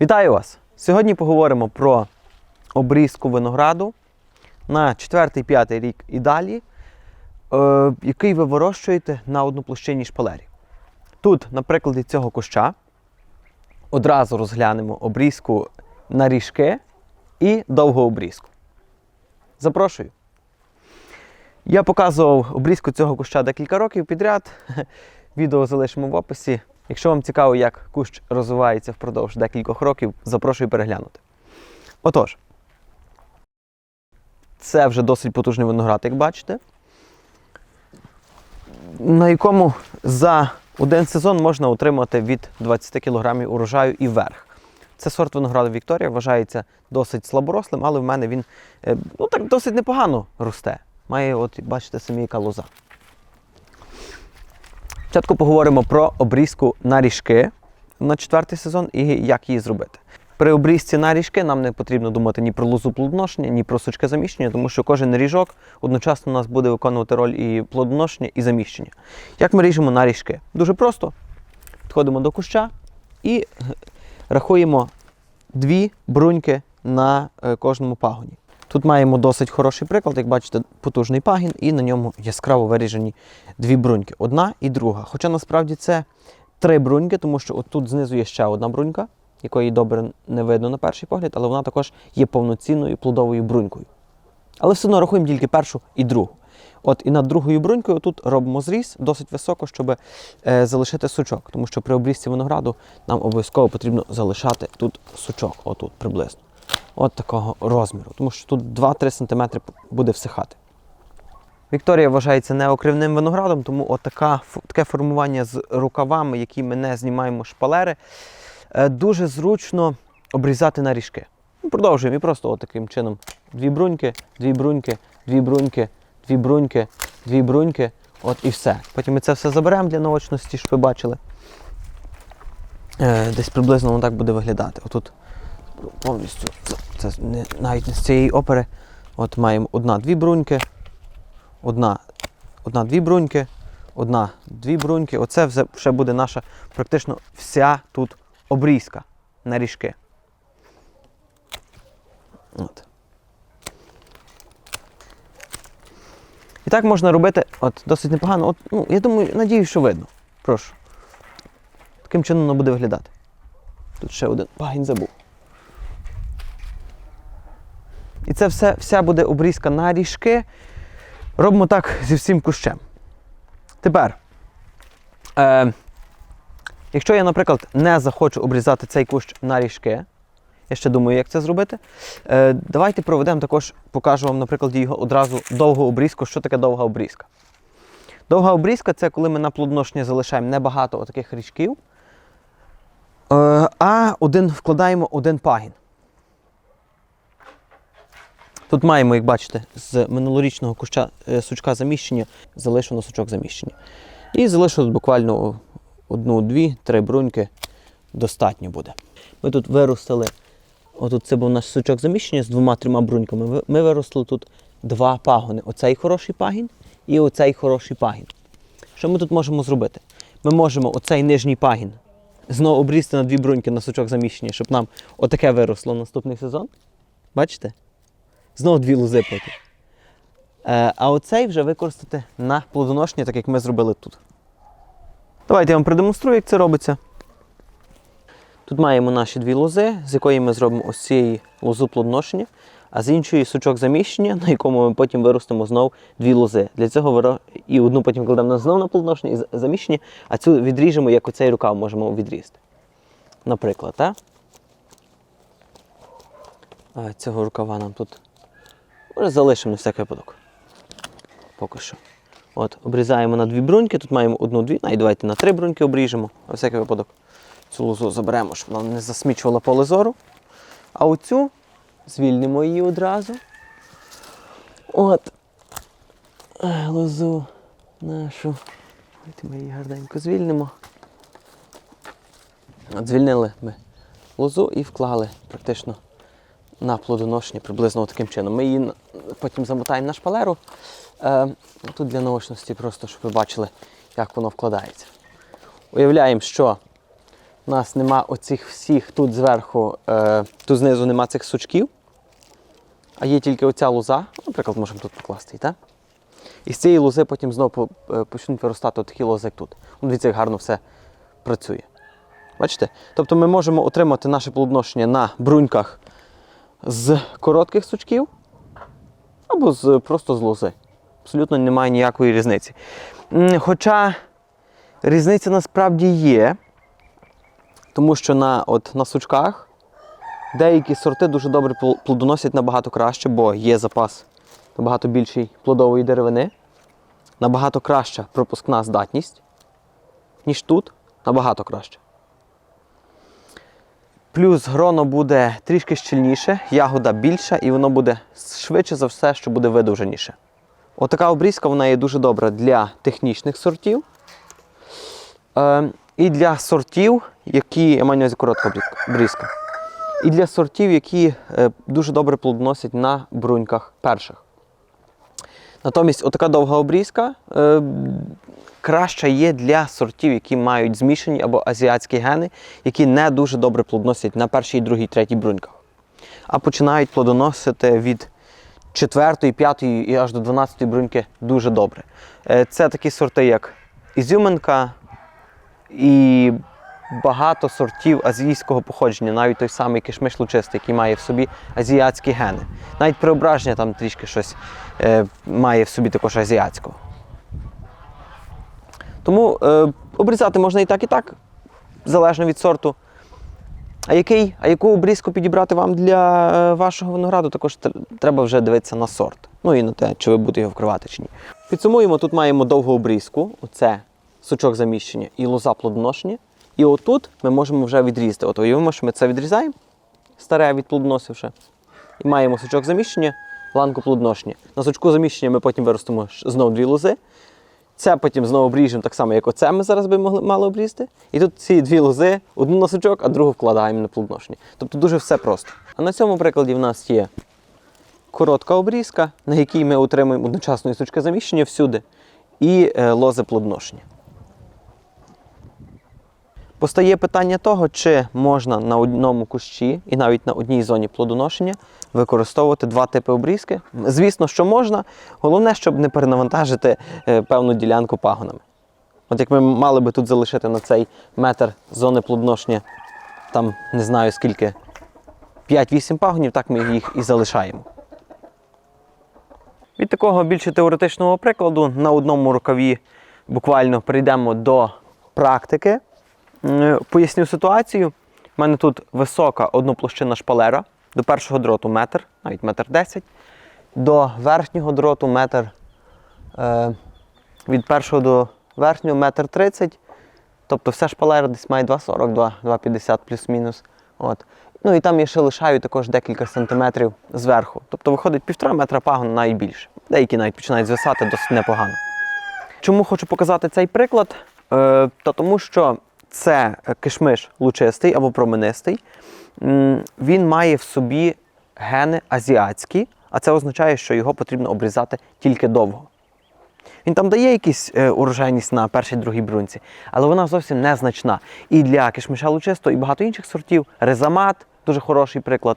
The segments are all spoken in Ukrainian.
Вітаю вас! Сьогодні поговоримо про обрізку винограду на 4-5 рік і далі, е, який ви вирощуєте на одноплощинній шпалері. Тут, на прикладі цього куща, одразу розглянемо обрізку на ріжки і довгу обрізку. Запрошую. Я показував обрізку цього куща декілька років підряд. Відео залишимо в описі. Якщо вам цікаво, як кущ розвивається впродовж декількох років, запрошую переглянути. Отож, це вже досить потужний виноград, як бачите, на якому за один сезон можна отримати від 20 кг урожаю і вверх. Це сорт винограду Вікторія, вважається досить слаборослим, але в мене він е, ну, так досить непогано росте. Має, от, бачите, самі яка лоза. Спочатку поговоримо про обрізку на ріжки на четвертий сезон і як її зробити. При обрізці на ріжки нам не потрібно думати ні про лозу плодоношення, ні про сучке заміщення, тому що кожен ріжок одночасно у нас буде виконувати роль і плодоношення, і заміщення. Як ми ріжемо на ріжки? Дуже просто. Підходимо до куща і рахуємо дві бруньки на е, кожному пагоні. Тут маємо досить хороший приклад, як бачите, потужний пагін, і на ньому яскраво виріжені дві бруньки. Одна і друга. Хоча насправді це три бруньки, тому що отут знизу є ще одна брунька, якої добре не видно на перший погляд, але вона також є повноцінною плодовою брунькою. Але все одно рахуємо тільки першу і другу. От і над другою брунькою тут робимо зріз досить високо, щоб е, залишити сучок. Тому що при обрізці винограду нам обов'язково потрібно залишати тут сучок, отут приблизно. От такого розміру. Тому що тут 2-3 см буде всихати. Вікторія вважається неокривним виноградом, тому отака, таке формування з рукавами, які ми не знімаємо шпалери, е, дуже зручно обрізати на ріжки. Ну, Продовжуємо і просто таким чином. Дві бруньки, дві бруньки, дві бруньки, дві бруньки, дві бруньки. От і все. Потім ми це все заберемо для наочності, щоб ви бачили. Е, Десь приблизно воно так буде виглядати. Отут повністю це, не, навіть з цієї опери. От маємо одна-дві бруньки, одна, одна-дві бруньки, одна-дві бруньки. Оце вже, вже буде наша практично вся тут обрізка на ріжки. От. І так можна робити от, досить непогано. От, ну, я думаю, надіюсь, що видно. Прошу. Таким чином воно буде виглядати. Тут ще один пагін забув. І це все, вся буде обрізка на ріжки. Робимо так зі всім кущем. Тепер, е, якщо я, наприклад, не захочу обрізати цей кущ на ріжки, я ще думаю, як це зробити. Е, давайте проведемо також, покажу вам, на прикладі його одразу довгу обрізку. Що таке довга обрізка? Довга обрізка це коли ми на плодоношення залишаємо небагато таких ріжків, е, а один, вкладаємо один пагін. Тут маємо, як бачите, з минулорічного куща е, сучка заміщення залишено сучок заміщення. І залишилось буквально одну, дві, три бруньки достатньо буде. Ми тут виростили, отут це був наш сучок заміщення з двома-трьома бруньками. Ми виростили тут два пагони. Оцей хороший пагін і оцей хороший пагін. Що ми тут можемо зробити? Ми можемо оцей нижній пагін знову обрізати на дві бруньки на сучок заміщення, щоб нам отаке виросло наступний сезон. Бачите? Знову дві лози потім. Е, а оцей вже використати на плодоношення, так як ми зробили тут. Давайте я вам продемонструю, як це робиться. Тут маємо наші дві лози, з якої ми зробимо ось цієї лозу плодоношення, а з іншої сучок заміщення, на якому ми потім виростимо знову дві лози. Для цього і одну потім кладемо на знову на плодоношення і заміщення, а цю відріжемо, як оцей рукав можемо відрізати. Наприклад, так? Цього рукава нам тут може залишимо на всякий випадок. Поки що. От, обрізаємо на дві бруньки, тут маємо одну-дві, навіть давайте на три бруньки обріжемо, на всякий випадок. Цю лозу заберемо, щоб вона не засмічувала поле зору. А оцю звільнимо її одразу. От. Лозу нашу. Давайте ми її гарненько звільнимо. От звільнили ми лозу і вклали практично на плодоношення приблизно таким чином. Ми її потім замотаємо на шпалеру. Е, тут для наочності, просто щоб ви бачили, як воно вкладається. Уявляємо, що У нас нема оцих всіх тут зверху, е, тут знизу нема цих сучків, а є тільки оця лоза. Наприклад, можемо тут покласти, так? І з цієї лози потім знову е, почнуть виростати такі лози, як тут. Ну, Дивіться, як гарно все працює. Бачите? Тобто ми можемо отримати наше плодоношення на бруньках з коротких сучків або з, просто з лози. Абсолютно немає ніякої різниці. Хоча різниця насправді є, тому що на, от, на сучках деякі сорти дуже добре плодоносять набагато краще, бо є запас набагато більший плодової деревини, набагато краща пропускна здатність, ніж тут, набагато краще. Плюс гроно буде трішки щільніше, ягода більша, і воно буде швидше за все, що буде видовженіше. Отака обрізка вона є дуже добра для технічних сортів. Е, і для сортів, які, я маю на коротка обрізка. І для сортів, які е, дуже добре плодоносять на бруньках перших. Натомість, отака довга обрізка е, краща є для сортів, які мають змішані або азіатські гени, які не дуже добре плодоносять на першій, другій, третій бруньках. А починають плодоносити від четвертої, п'ятої і аж до 12 бруньки дуже добре. Е, Це такі сорти, як ізюминка і багато сортів азійського походження, навіть той самий кишмиш лучистий, який має в собі азіатські гени. Навіть преображення там трішки щось е, має в собі також азіатського. Тому е, обрізати можна і так, і так, залежно від сорту. А, який, а яку обрізку підібрати вам для е, вашого винограду, також треба вже дивитися на сорт. Ну і на те, чи ви будете його вкривати чи ні. Підсумуємо, тут маємо довгу обрізку, оце сучок заміщення і лоза плодоношення. І отут ми можемо вже відрізати. От уявимо, що ми це відрізаємо, старе відплодоносивши. І маємо сучок заміщення, ланку плодоношення. На сучку заміщення ми потім виростимо знову дві лози. Це потім знову обріжемо так само, як оце ми зараз би могли мали обрізати. І тут ці дві лози, одну на сучок, а другу вкладаємо на плодоношення. Тобто дуже все просто. А на цьому прикладі в нас є коротка обрізка, на якій ми отримуємо одночасно і сучке заміщення всюди, і е, лози плодоношення. Постає питання того, чи можна на одному кущі і навіть на одній зоні плодоношення використовувати два типи обрізки. Звісно, що можна. Головне, щоб не перенавантажити е, певну ділянку пагонами. От як ми мали би тут залишити на цей метр зони плодоношення, там не знаю скільки, 5-8 пагонів, так ми їх і залишаємо. Від такого більше теоретичного прикладу на одному рукаві буквально перейдемо до практики. М, Поясню ситуацію. У мене тут висока одноплощина шпалера, до першого дроту метр, навіть метр десять, до верхнього дроту метр, е, від першого до верхнього метр тридцять. Тобто вся шпалера десь має 2,40, 2,50 плюс-мінус. От. Ну і там я ще лишаю також декілька сантиметрів зверху. Тобто виходить півтора метра пагон навіть більше. Деякі навіть починають звисати досить непогано. Чому хочу показати цей приклад? Е, та тому що це кишмиш лучистий або променистий. Він має в собі гени азіатські, а це означає, що його потрібно обрізати тільки довго. Він там дає якусь е, урожайність на першій другій брунці, але вона зовсім незначна. І для кишмиша лучистого, і багато інших сортів, резамат дуже хороший приклад.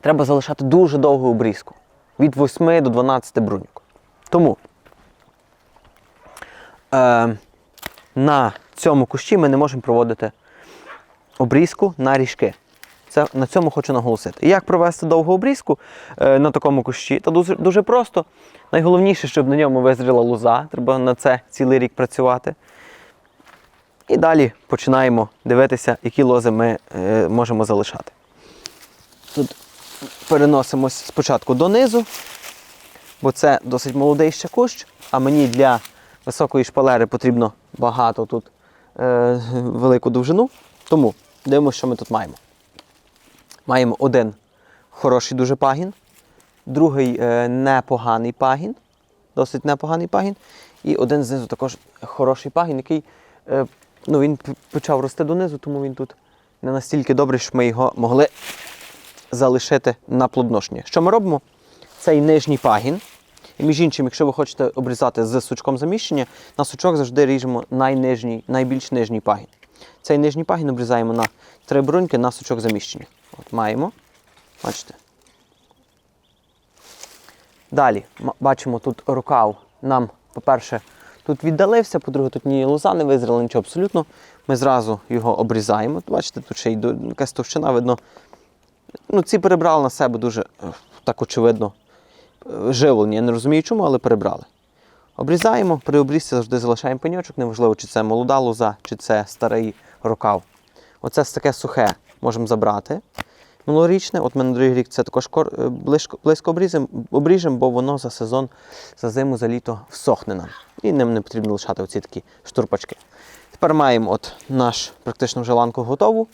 Треба залишати дуже довгу обрізку від 8 до 12 бруньок. Тому е, на цьому кущі ми не можемо проводити обрізку на ріжки. Це, на цьому хочу наголосити. Як провести довгу обрізку е, на такому кущі? Та дуже, дуже просто. Найголовніше, щоб на ньому визріла лоза, треба на це цілий рік працювати. І далі починаємо дивитися, які лози ми е, можемо залишати. Тут переносимось спочатку донизу, бо це досить молодий ще кущ, а мені для високої шпалери потрібно багато тут е, велику довжину. Тому дивимося, що ми тут маємо. Маємо один хороший дуже пагін, другий е, непоганий пагін, досить непоганий пагін, і один знизу також хороший пагін, який е, ну, він почав рости донизу, тому він тут не настільки добрий, щоб ми його могли залишити на плодоношення. Що ми робимо? Цей нижній пагін. І між іншим, якщо ви хочете обрізати з сучком заміщення, на сучок завжди ріжемо найнижній, найбільш нижній пагін. Цей нижній пагін обрізаємо на три бруньки на сучок заміщення. От маємо. Бачите. Далі бачимо тут рукав. Нам, по-перше, тут віддалився, по-друге, тут ні лоза не визріла, нічого абсолютно. Ми зразу його обрізаємо. Бачите, тут ще й якась товщина видно. Ну, ці перебрали на себе дуже е, так очевидно живлені. Я не розумію чому, але перебрали. Обрізаємо, при обрізці завжди залишаємо пеньочок, неважливо, чи це молода лоза, чи це старий рукав. Оце таке сухе можемо забрати. Минулорічне, от ми на другий рік це також е, близько, близько обрізем, обріжемо, бо воно за сезон, за зиму, за літо всохне нам. І ним не потрібно лишати оці такі штурпачки. Тепер маємо от наш практично вже ланку готову.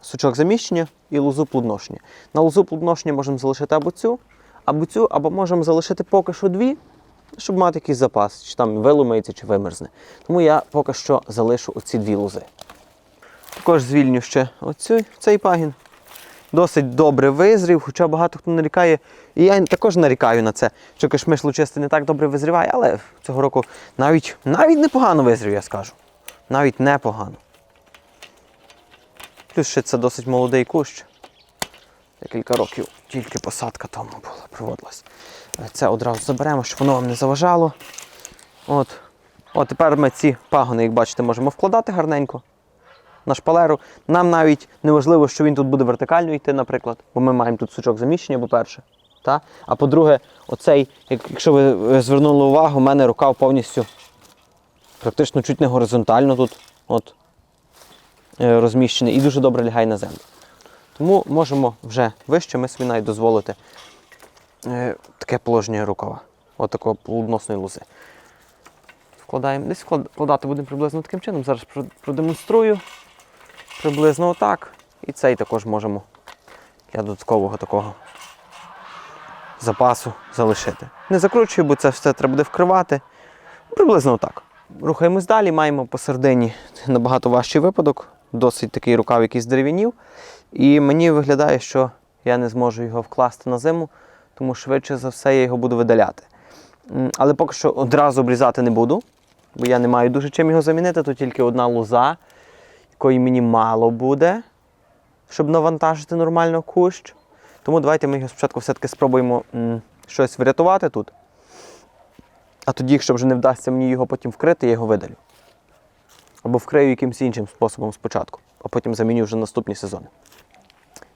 Сучок заміщення і лозу плодоношення. На лозу плодоношення можемо залишити або цю, або цю, або можемо залишити поки що дві, щоб мати якийсь запас, чи там виломається, чи вимерзне. Тому я поки що залишу оці дві лози. Також звільню ще оцю, цей пагін. Досить добре визрів, хоча багато хто нарікає. І я також нарікаю на це, що кишмиш лучистий не так добре визріває, але цього року навіть, навіть непогано визрів, я скажу. Навіть непогано. Плюс ще це досить молодий кущ. Декілька років тільки посадка тому була, проводилась. Це одразу заберемо, щоб воно вам не заважало. От. От тепер ми ці пагони, як бачите, можемо вкладати гарненько на шпалеру. Нам навіть не важливо, що він тут буде вертикально йти, наприклад, бо ми маємо тут сучок заміщення, по-перше. Та? А по-друге, оцей, якщо ви звернули увагу, у мене рукав повністю практично чуть не горизонтально тут от, е, розміщений і дуже добре лягає на землю. Тому можемо вже вище ми собі навіть дозволити е, таке положення рукава, от такого плодоносної лози. Вкладаємо, десь вкладати будемо приблизно таким чином. Зараз продемонструю. Приблизно отак. І цей також можемо для додаткового такого запасу залишити. Не закручую, бо це все треба буде вкривати. Приблизно отак. Рухаємось далі, маємо посередині набагато важчий випадок, досить такий рукав, який здерев'янів. І мені виглядає, що я не зможу його вкласти на зиму, тому швидше за все я його буду видаляти. Але поки що одразу обрізати не буду, бо я не маю дуже чим його замінити, то тільки одна лоза, якої мені мало буде, щоб навантажити нормально кущ. Тому давайте ми його спочатку все-таки спробуємо щось врятувати тут. А тоді, якщо вже не вдасться мені його потім вкрити, я його видалю. Або вкрию якимось іншим способом спочатку, а потім заміню вже наступні сезони.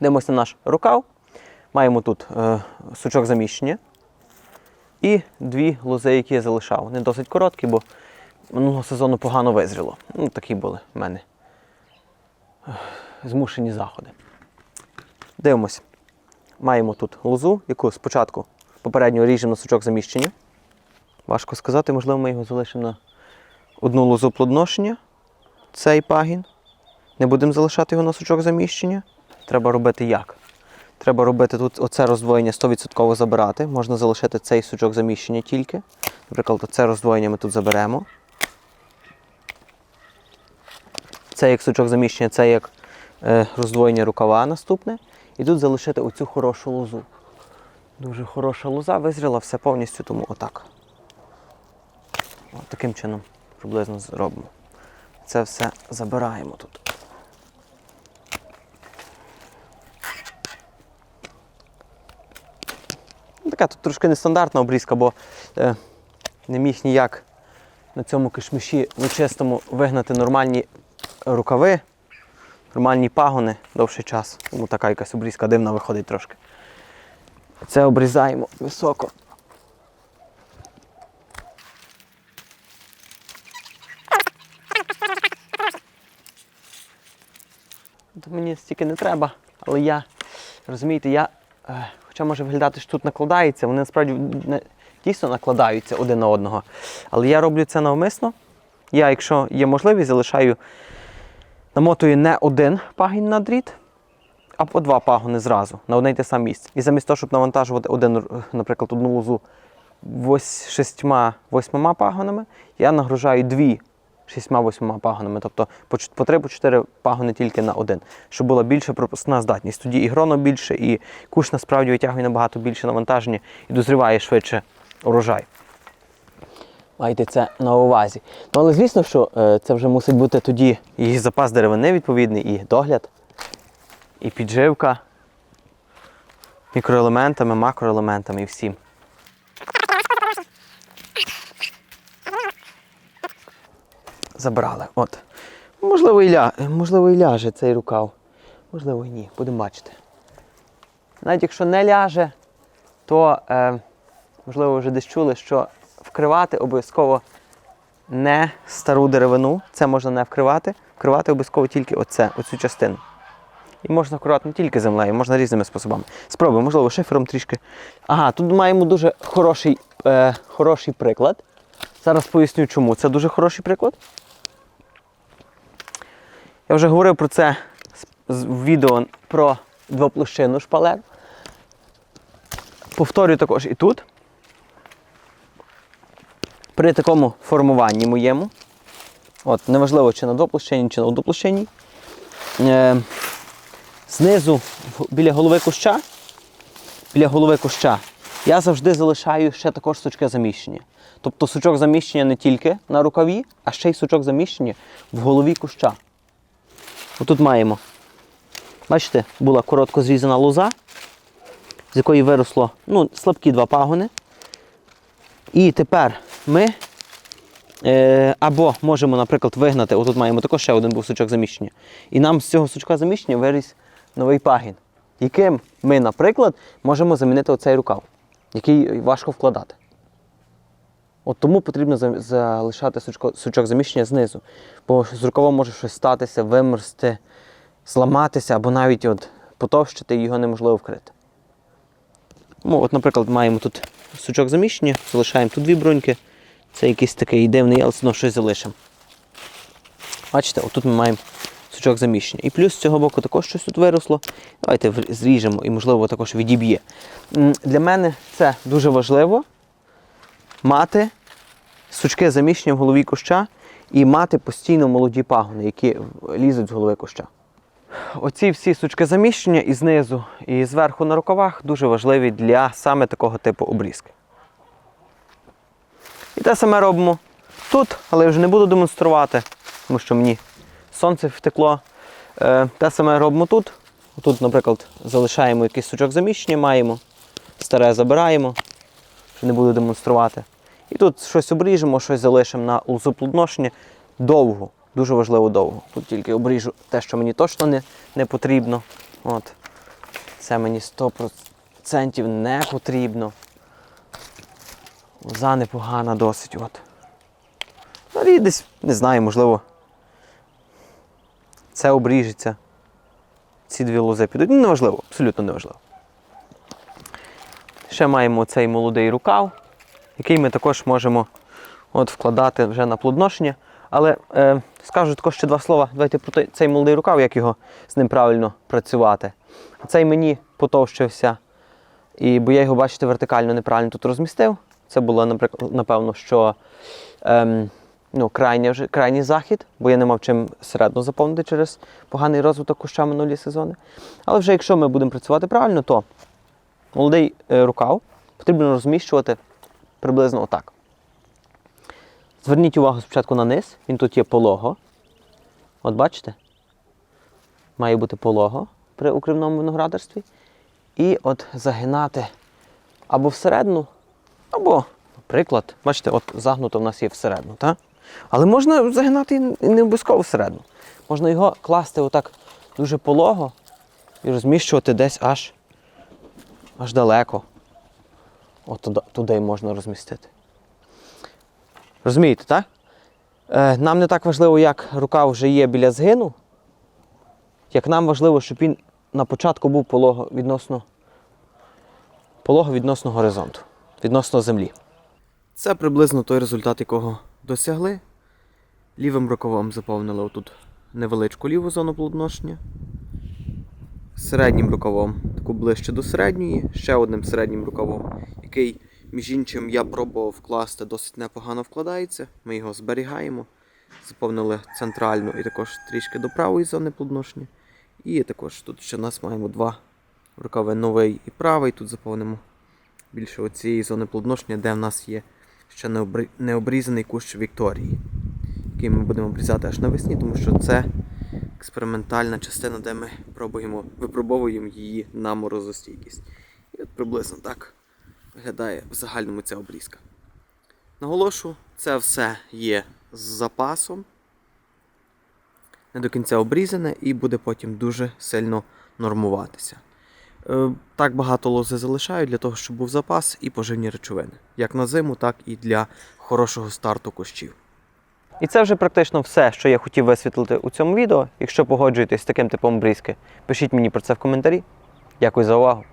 Дивимося на наш рукав. Маємо тут е, сучок заміщення і дві лози, які я залишав. Вони досить короткі, бо минулого сезону погано визріло. Ну, такі були в мене змушені заходи. Дивимося. Маємо тут лозу, яку спочатку попередньо ріжемо на сучок заміщення. Важко сказати, можливо, ми його залишимо на одну лозу плодоношення. Цей пагін. Не будемо залишати його на сучок заміщення. Треба робити як? Треба робити тут оце роздвоєння 100% забирати. Можна залишити цей сучок заміщення тільки. Наприклад, це роздвоєння ми тут заберемо. Це як сучок заміщення, це як е, роздвоєння рукава наступне. І тут залишити оцю хорошу лозу. Дуже хороша лоза, визріла все повністю, тому отак. От таким чином приблизно зробимо. Це все забираємо тут. Така тут трошки нестандартна обрізка, бо е, не міг ніяк на цьому кишмиші чистому вигнати нормальні рукави, нормальні пагони довший час. Тому така якась обрізка дивна виходить трошки. Це обрізаємо високо. Мені стільки не треба, але я, розумієте, я, е, хоча може виглядати, що тут накладається, вони насправді дійсно накладаються один на одного. Але я роблю це навмисно. Я, якщо є можливість, залишаю, намотую не один пагін на дріт, а по два пагони зразу на одне й те саме місце. І замість того, щоб навантажувати один, наприклад, одну лозу вось, шістьма восьмома пагонами, я нагружаю дві шістьма-восьмома пагонами, тобто по, чот- по три, по чотири пагони тільки на один, щоб була більша пропускна здатність. Тоді і гроно більше, і куш насправді витягує набагато більше навантаження і дозріває швидше урожай. Майте це на увазі. Ну, але звісно, що е, це вже мусить бути тоді і запас деревини відповідний, і догляд, і підживка мікроелементами, макроелементами і всім. Забрали. От. Можливо, і ля... можливо, і ляже цей рукав. Можливо, і ні. Будемо бачити. Навіть якщо не ляже, то е, можливо вже десь чули, що вкривати обов'язково не стару деревину. Це можна не вкривати. Вкривати обов'язково тільки оце, оцю частину. І можна вкривати не тільки землею, можна різними способами. Спробуємо, можливо, шифером трішки. Ага, тут маємо дуже хороший, е, хороший приклад. Зараз поясню, чому. Це дуже хороший приклад. Я вже говорив про це в відео про двоплощинну шпалеру. Повторюю також і тут. При такому формуванні моєму, от, неважливо, чи на двоплощині, чи на одноплощині, е, знизу біля голови куща, біля голови куща, я завжди залишаю ще також сучки заміщення. Тобто сучок заміщення не тільки на рукаві, а ще й сучок заміщення в голові куща. Отут маємо. Бачите, була коротко зрізана лоза, з якої виросло ну, слабкі два пагони. І тепер ми е, або можемо, наприклад, вигнати, отут маємо також ще один був сучок заміщення. І нам з цього сучка заміщення виріс новий пагін, яким ми, наприклад, можемо замінити оцей рукав, який важко вкладати. От тому потрібно залишати сучко, сучок заміщення знизу. Бо з рукавом може щось статися, вимерзти, зламатися або навіть от потовщити, і його неможливо вкрити. Ну, от, наприклад, маємо тут сучок заміщення, залишаємо тут дві бруньки. Це якийсь такий дивний, але одно щось залишимо. Бачите, отут ми маємо сучок заміщення. І плюс з цього боку також щось тут виросло. Давайте зріжемо і, можливо, також відіб'є. Для мене це дуже важливо мати сучки заміщення в голові куща і мати постійно молоді пагони, які лізуть з голови куща. Оці всі сучки заміщення і знизу, і зверху на рукавах дуже важливі для саме такого типу обрізки. І те саме робимо тут, але я вже не буду демонструвати, тому що мені сонце втекло. Е, Те саме робимо тут. Тут, наприклад, залишаємо якийсь сучок заміщення, маємо, старе забираємо, що не буду демонструвати. І тут щось обріжемо, щось залишимо на лозу плодоношення довго, дуже важливо довго. Тут тільки обріжу те, що мені точно не, не потрібно. От. Це мені 100% не потрібно. Лоза непогана досить. От. Ну, і десь, не знаю, можливо, це обріжеться. Ці дві лози підуть. Ну, неважливо, абсолютно неважливо. Ще маємо цей молодий рукав, який ми також можемо от, вкладати вже на плодоношення. Але е, скажу також ще два слова. Давайте про цей молодий рукав, як його з ним правильно працювати. Цей мені потовщився, і, бо я його, бачите, вертикально неправильно тут розмістив. Це було, наприклад, напевно, що ем, ну, крайній, крайній захід, бо я не мав чим середньо заповнити через поганий розвиток куща минулі сезони. Але вже якщо ми будемо працювати правильно, то молодий е, рукав потрібно розміщувати приблизно отак. Зверніть увагу спочатку на низ, він тут є полого. От бачите? Має бути полого при укривному виноградарстві. І от загинати або всередину, або, наприклад, бачите, от загнуто в нас є всередину, так? Але можна загинати і не обов'язково всередину. Можна його класти отак дуже полого і розміщувати десь аж, аж далеко. От туди, туди можна розмістити. Розумієте, так? Е, нам не так важливо, як рука вже є біля згину, як нам важливо, щоб він на початку був полого відносно, полого відносно горизонту, відносно землі. Це приблизно той результат, якого досягли. Лівим рукавом заповнили отут невеличку ліву зону плодоношення. Середнім рукавом, таку ближче до середньої, ще одним середнім рукавом, який, між іншим, я пробував вкласти, досить непогано вкладається. Ми його зберігаємо. Заповнили центральну і також трішки до правої зони плодоношення. І також тут ще у нас маємо два рукави новий і правий. Тут заповнимо більше оцієї зони плодоношення, де в нас є ще не, обрі... не обрізаний кущ Вікторії, який ми будемо обрізати аж навесні, тому що це експериментальна частина, де ми пробуємо, випробовуємо її на морозостійкість. І от приблизно так виглядає в загальному ця обрізка. Наголошу, це все є з запасом, не до кінця обрізане і буде потім дуже сильно нормуватися. Е, Так багато лози залишаю для того, щоб був запас і поживні речовини. Як на зиму, так і для хорошого старту кущів. І це вже практично все, що я хотів висвітлити у цьому відео. Якщо погоджуєтесь з таким типом брізки, пишіть мені про це в коментарі. Дякую за увагу.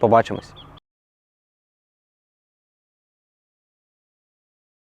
Побачимось!